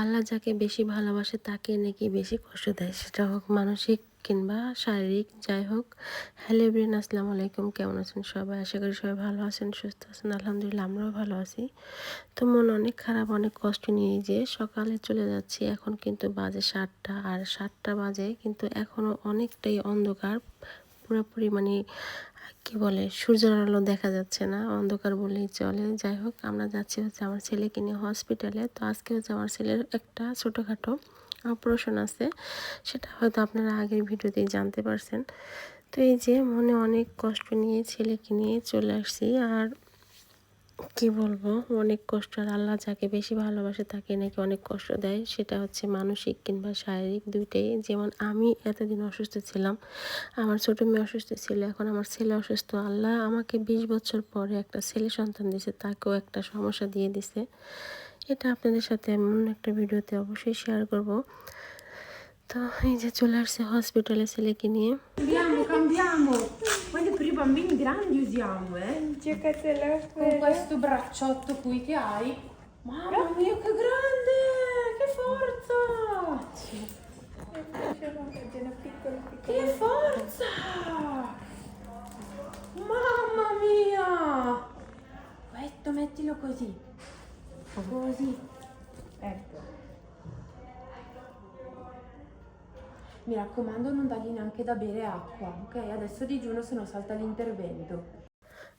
আল্লাহ যাকে বেশি ভালোবাসে তাকে নাকি বেশি কষ্ট দেয়। সেটা হোক মানসিক কিংবা শারীরিক, যাই হোক। হ্যালো এভরিন আসসালামু আলাইকুম। কেমন আছেন সবাই? আশা করি সবাই ভালো আছেন, সুস্থ আছেন। আলহামদুলিল্লাহ, আমরাও ভালো আছি। তো মন অনেক খারাপ, অনেক কষ্ট নিয়ে যে সকালে চলে যাচ্ছি। এখন কিন্তু বাজে সাতটা আর সাতটা বাজে কিন্তু এখনও অনেকটাই অন্ধকার। পুরোপুরি মানে কি বলে, সূর্যের আলো দেখা যাচ্ছে না, অন্ধকার বলেই চলে। যাই হোক, আমরা যাচ্ছি হচ্ছে আমার ছেলেকে নিয়ে হসপিটালে তো আজকে হচ্ছে আমার ছেলের একটা ছোটোখাটো অপারেশন আছে। সেটা হয়তো আপনারা আগের ভিডিওতেই জানতে পারছেন। তো এই যে মনে অনেক কষ্ট নিয়ে ছেলেকে নিয়ে চলে আসছি। আর কি বলব? অনেক কষ্ট আর আল্লাহ যাকে বেশি ভালোবাসে তাকে নাকি অনেক কষ্ট দেয়। সেটা হচ্ছে মানসিক কিংবা শারীরিক দুইটাই। যেমন আমি এতদিন অসুস্থ ছিলাম, আমার ছোট মেয়ে অসুস্থ ছিল, এখন আমার ছেলে অসুস্থ। আল্লাহ আমাকে বিশ বছর পরে একটা ছেলে সন্তান দিছে তাকেও একটা সমস্যা দিয়ে দিছে। এটা আপনাদের সাথে এমন একটা ভিডিওতে অবশ্যই শেয়ার করব। তো এই যে চলে আসছে হসপিটালে ছেলেকে নিয়ে। Bambini grandi usiamo, eh. Giocatela Con questo bracciotto qui che hai. Mamma mia, che grande! Che forza! Che forza! Mamma mia! Questo mettilo così. Così. Mi raccomando non dagli neanche da bere acqua, ok? Adesso digiuno se no salta l'intervento.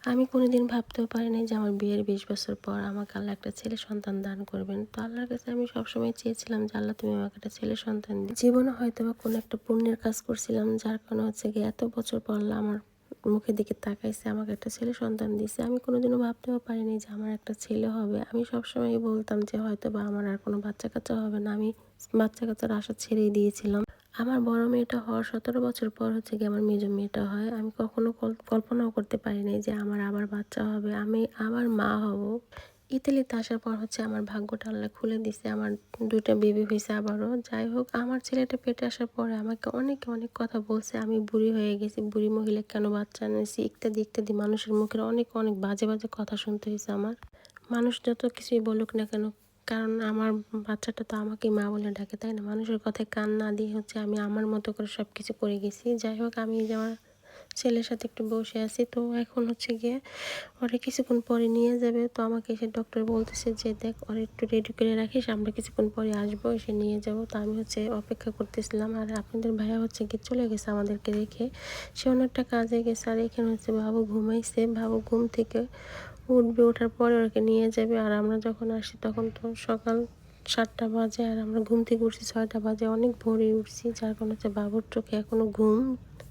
আমি কোনোদিন ভাবতেও পারিনি যে আমার বিয়ের বিশ বছর পর আমাকে আল্লাহ একটা ছেলে সন্তান দান করবেন তো আল্লাহর কাছে আমি সবসময় চেয়েছিলাম যে আল্লাহ তুমি আমাকে একটা ছেলে সন্তান জীবনে হয়তো বা কোনো একটা পুণ্যের কাজ করছিলাম যার কারণে হচ্ছে গিয়ে এত বছর পর আল্লাহ আমার মুখের দিকে তাকাইছে, আমাকে একটা ছেলে সন্তান দিয়েছে আমি কোনোদিনও ভাবতেও পারিনি যে আমার একটা ছেলে হবে। আমি সবসময় বলতাম যে হয়তো বা আমার আর কোনো বাচ্চা কাচ্চা হবে না। আমি বাচ্চা কাচ্চার আশা ছেড়েই দিয়েছিলাম। আমার বড় মেয়েটা হওয়ার সতেরো বছর পর হচ্ছে কি আমার মেজ মেয়েটা হয়। আমি কখনো কল্পনাও করতে পারিনি যে আমার আবার বাচ্চা হবে। আমি আবার মা হব। ইতালিতে আসার পর হচ্ছে আমার ভাগ্যটা আল্লাহ খুলে দিছে, আমার দুইটা বেবি হয়েছে আবারও। যাই হোক, আমার ছেলেটা পেটে আসার পরে আমাকে অনেকে, অনেক কথা বলছে, আমি বুড়ি হয়ে গেছি, বুড়ি মহিলা কেন বাচ্চা এনেছি ইত্যাদি ইত্যাদি। মানুষের মুখের অনেক অনেক বাজে বাজে কথা শুনতে হয়েছে আমার। মানুষ যত কিছুই বলুক না কেন, কারণ আমার বাচ্চাটা তো আমাকে মা বলে ডাকে, তাই না? মানুষের কথায় কান না দিয়ে হচ্ছে আমি আমার মতো করে সব কিছু করে গেছি। যাই হোক, আমি যে আমার ছেলের সাথে একটু বসে আছি। তো এখন হচ্ছে গিয়ে ওরা কিছুক্ষণ পরে নিয়ে যাবে। তো আমাকে এসে ডক্টর বলতেছে যে, দেখ, ওরা একটু রেডি করে রাখিস, আমরা কিছুক্ষণ পরে আসব, এসে নিয়ে যাব। তো আমি হচ্ছে অপেক্ষা করতেছিলাম। আর আপনাদের ভাইয়া হচ্ছে গিয়ে চলে গেছে আমাদেরকে রেখে। সে অনেকটা কাজে গেছে। আর এখানে হচ্ছে বাবু ঘুমাইছে। বাবু ঘুম থেকে উঠবে, ওঠার পরে ওকে নিয়ে যাবে। আর আমরা যখন আসি তখন তো সকাল সাতটা বাজে। আর আমরা ঘুম থেকে উঠছি ছয়টা বাজে। অনেক ভোরে উঠছি, যার কারণে হচ্ছে বাবুর চোখে এখনও ঘুম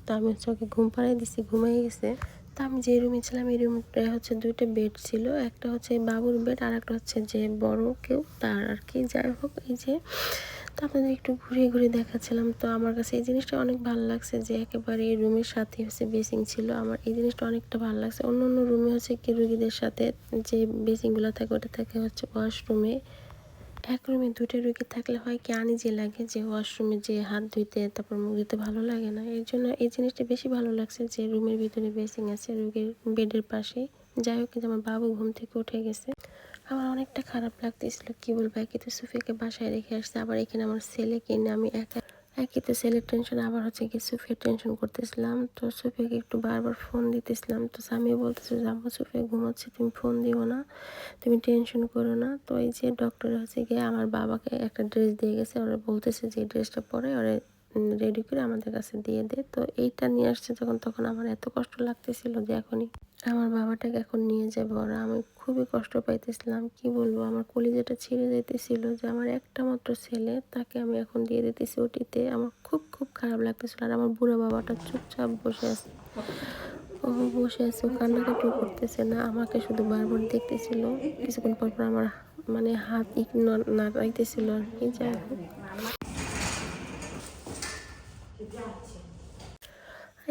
তো আমি হচ্ছে ওকে ঘুম পাড়াই দিছি ঘুমাই গেছে। তো আমি যে রুমে ছিলাম, এই রুমটায় হচ্ছে দুইটা বেড ছিল। একটা হচ্ছে বাবুর বেড আর একটা হচ্ছে যে বড় কেউ তার আর কি। যাই হোক, এই যে। তো আপনাদের একটু ঘুরে ঘুরে দেখাচ্ছিলাম। তো আমার কাছে এই জিনিসটা অনেক ভালো লাগছে যে একেবারে এই রুমের সাথে হচ্ছে বেসিং ছিল। আমার এই জিনিসটা অনেকটা ভালো লাগছে। অন্য অন্য রুমে হচ্ছে কি রুগীদের সাথে যে বেসিংগুলো থাকে, ওটা থাকে হচ্ছে ওয়াশরুমে এক রুমে দুটো রুগী থাকলে হয় কি আনি যে লাগে যে ওয়াশরুমে যে হাত ধুইতে, তারপর মুখ ধুতে ভালো লাগে না। এর জন্য এই জিনিসটা বেশি ভালো লাগছে যে রুমের ভিতরে বেসিং আছে, রুগীর বেডের পাশে। যাই হোক, কিন্তু আমার বাবু ঘুম থেকে উঠে গেছে। আমার অনেকটা খারাপ লাগতেছিল, কি বলব একই তো সুফিকে বাসায় রেখে আসছে, আবার এখানে আমার ছেলেকে আমি একা একই তো ছেলের টেনশন আবার হচ্ছে কি সুফিয়ার টেনশন করতেছিলাম। তো সুফিয়াকে একটু বারবার ফোন দিতেছিলাম। তো স্বামী বলতেছে যে আমার সুফিয়া ঘুমাচ্ছে, তুমি ফোন দিও না, তুমি টেনশন করো না। তো এই যে ডক্টর হচ্ছে গিয়ে আমার বাবাকে একটা ড্রেস দিয়ে গেছে, ওরা বলতেছে যে ড্রেসটা পরে ওরা রেডি করে আমাদের কাছে দিয়ে দে। তো এইটা নিয়ে আসছে যখন, তখন আমার এত কষ্ট লাগতেছিল যে এখনই আমার বাবাটাকে এখন নিয়ে যাবে। ওরা আমি খুবই কষ্ট পাইতেছিলাম, কি বলব? আমার কলিজাটা ছিঁড়ে যেতেছিল যে আমার একটা মাত্র ছেলে, তাকে আমি এখন দিয়ে দিতেছি ওটিতে। আমার খুব খুব খারাপ লাগতেছিল। আর আমার বুড়ো বাবাটা চুপচাপ বসে আছে। ও বসে আছে, ও কান্নাকাটিও করতেছে না। আমাকে শুধু বারবার দেখতেছিল। কিছুক্ষণ পর পর আমার মানে হাত নাড়াইতেছিল আর কি, যাই হোক।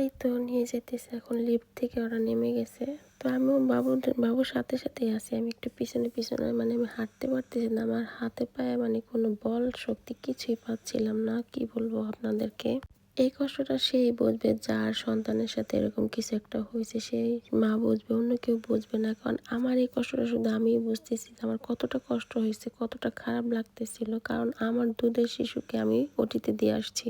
এই তো নিয়ে যেতেছে এখন লিফট থেকে ওরা নেমে গেছে। তো আমিও বাবুর বাবুর সাথে সাথেই আছি। আমি একটু পিছনে পিছনে মানে আমি হাঁটতে পারতেছি না। আমার হাতে পায়ে মানে কোনো বল শক্তি কিছুই পাচ্ছিলাম না। কি বলব আপনাদেরকে? এই কষ্টটা সেই বুঝবে যার সন্তানের সাথে এরকম কিছু একটা হয়েছে। সেই মা বুঝবে, অন্য কেউ বুঝবে না। কারণ আমার এই কষ্টটা শুধু আমিই বুঝতেছি আমার কতটা কষ্ট হয়েছে, কতটা খারাপ লাগতেছিল। কারণ আমার দুধের শিশুকে আমি ওটিতে দিয়ে আসছি।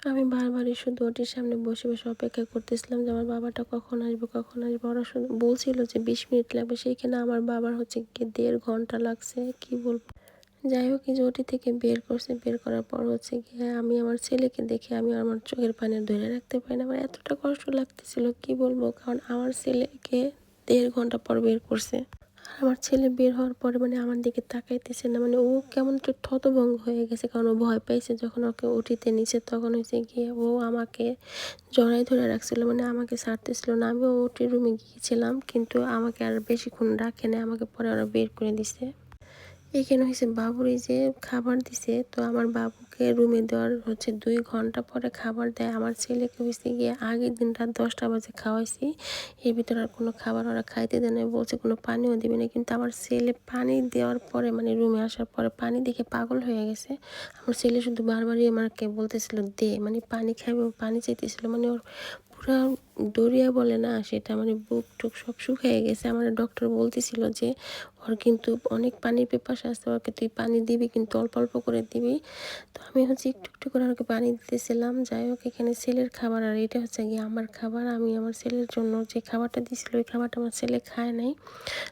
আমি বারবারই শুধু ওটির সামনে বসে বসে অপেক্ষা করতেছিলাম যে আমার বাবাটা কখন আসবে কখন আসবে। ওরা শুধু বলছিল যে বিশ মিনিট লাগবে। সেইখানে আমার বাবার হচ্ছে কি দেড় ঘণ্টা লাগছে, কি বলব? যাই হোক যে ওটি থেকে বের করছে, বের করার পর হচ্ছে গিয়ে আমি আমার ছেলেকে দেখে আমি আমার চোখের পানি ধরে রাখতে পারি না। আমার এতটা কষ্ট লাগতেছিল, কি বলব? কারণ আমার ছেলেকে দেড় ঘণ্টা পর বের করছে। আর আমার ছেলে বের হওয়ার পরে মানে আমার দিকে তাকাইতেছে না মানে ও কেমন একটু থতভঙ্গ হয়ে গেছে, কারণ ও ভয় পাইছে যখন ওকে উঠিতে নিচে তখন হয়েছে গিয়ে ও আমাকে জড়াই ধরে রাখছিল মানে আমাকে ছাড়তেছিল না। আমি ওটির রুমে গিয়েছিলাম, কিন্তু আমাকে আর বেশিক্ষণ রাখে না আমাকে পরে ওরা বের করে দিছে। এখানে হয়েছে বাবুর এই যে খাবার দিছে, তো আমার বাবুকে রুমে দেওয়ার হচ্ছে দুই ঘণ্টা পরে খাবার দেয়। আমার ছেলেকে হয়েছে গিয়ে আগের দিন রাত দশটা বাজে খাওয়াইছি। এর ভিতরে আর কোনো খাবার ওরা খাইতে দেয় না বলছে কোনো পানিও দিবে না। কিন্তু আমার ছেলে পানি দেওয়ার পরে মানে রুমে আসার পরে পানি দেখে পাগল হয়ে গেছে। আমার ছেলে শুধু বারবারই আমাকে বলতেছিল, দে। মানে পানি খাইবে ও পানি চাইতেছিল মানে ওর পুরা দরিয়া বলে না, সেটা মানে বুক টুক সব শুকিয়ে গেছে। আমার ডক্টর বলতেছিল যে, ওর কিন্তু অনেক পানির পেপাস আছে, ওকে তুই পানি দিবি, কিন্তু অল্প অল্প করে দিবি। তো আমি হচ্ছে একটু একটু করে ওকে পানি দিতেছিলাম। যাই হোক, এখানে ছেলের খাবার, আর এটা হচ্ছে গিয়ে আমার খাবার। আমি আমার ছেলের জন্য যে খাবারটা দিয়েছিল ওই খাবারটা আমার ছেলে খায় নাই।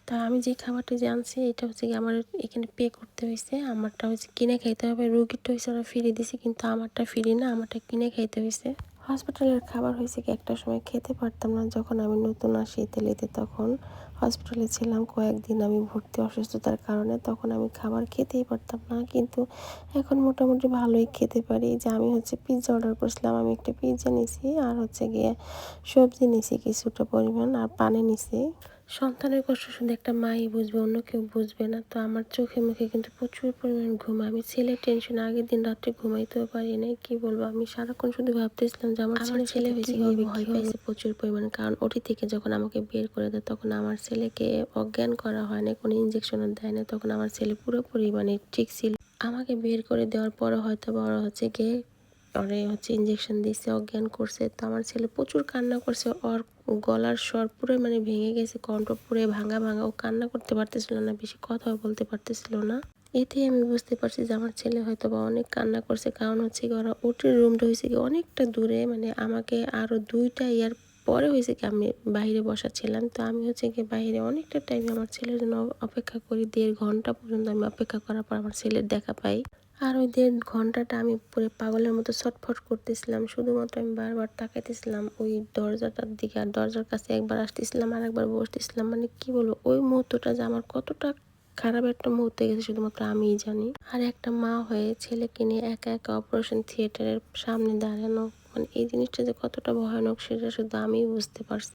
তা আমি যে খাবারটা যে আনছি, এটা হচ্ছে গিয়ে আমার এখানে পে করতে হয়েছে আমারটা হচ্ছে কিনে খাইতে হবে। রুগীরটা হয়েছে ওরা ফিরে দিছে, কিন্তু আমারটা ফিরি না, আমারটা কিনে খাইতে হয়েছে হসপিটালের খাবার হয়েছে কি? একটা সময় খেতে পারতাম না। যখন আমি নতুন আসি ইতালিতে তখন হসপিটালে ছিলাম কয়েকদিন আমি ভর্তি অসুস্থতার কারণে। তখন আমি খাবার খেতেই পারতাম না। কিন্তু এখন মোটামুটি ভালোই খেতে পারি। যে আমি হচ্ছে পিৎজা অর্ডার করেছিলাম। আমি একটা পিৎজা নিছি আর হচ্ছে গিয়ে সবজি নিছি কিছুটা পরিমাণ আর পানি নিছি। সন্তানের কষ্ট শুধু একটা মাই বুঝবে অন্য কেউ বুঝবে না। তো আমার চোখে মুখে কিন্তু প্রচুর পরিমাণ ঘুম। আমি ছেলের টেনশন আগের দিন রাত্রে ঘুমাইতেও পারি নাই কি বলব? আমি সারাক্ষণ শুধু ভাবতেছিলাম যে আমার ছেলে ছেলে হয়েছে ভয় প্রচুর পরিমাণে কারণ ওটি থেকে যখন আমাকে বের করে দেয় তখন আমার ছেলেকে অজ্ঞান করা হয় না কোনো ইঞ্জেকশনও দেয় না তখন আমার ছেলে পুরোপুরি মানে ঠিক ছিল। আমাকে বের করে দেওয়ার পরও হয়তো বড় হচ্ছে গিয়ে পরে হচ্ছে ইঞ্জেকশন দিয়েছে অজ্ঞান করছে। তো আমার ছেলে প্রচুর কান্না করছে। ওর গলার স্বর পুরো মানে ভেঙে গেছে, কণ্ঠ পুরো ভাঙা ভাঙা। ও কান্না করতে পারতেছিল না, বেশি কথাও বলতে পারতেছিল না। এতেই আমি বুঝতে পারছি যে আমার ছেলে হয়তো বা অনেক কান্না করছে। কারণ হচ্ছে কি ওরা ওটির রুমটা হয়েছে কি অনেকটা দূরে। মানে আমাকে আরও দুইটা ইয়ার পরে হয়েছে কি আমি বাইরে বসা ছিলাম। তো আমি হচ্ছে কি বাইরে অনেকটা টাইম আমার ছেলের জন্য অপেক্ষা করি। দেড় ঘণ্টা পর্যন্ত আমি অপেক্ষা করার পর আমার ছেলের দেখা পাই। আর ওই দেড় ঘন্টাটা আমি পুরো পাগলের মতো ছটফট করতেছিলাম। শুধুমাত্র আমি বারবার তাকাইতেছিলাম ওই দরজাটার দিকে আর দরজার কাছে একবার আসতেছিলাম আর একবার বসতেছিলাম। মানে কি বলব, ওই মুহূর্তটা যে আমার কতটা খারাপ একটা মুহূর্তে গেছে, শুধুমাত্র আমিই জানি। আর একটা মা হয়ে ছেলেকে নিয়ে একা একা অপারেশন থিয়েটারের সামনে দাঁড়ানো মানে এই জিনিসটা যে কতটা ভয়ানক, সেটা শুধু আমিই বুঝতে পারছি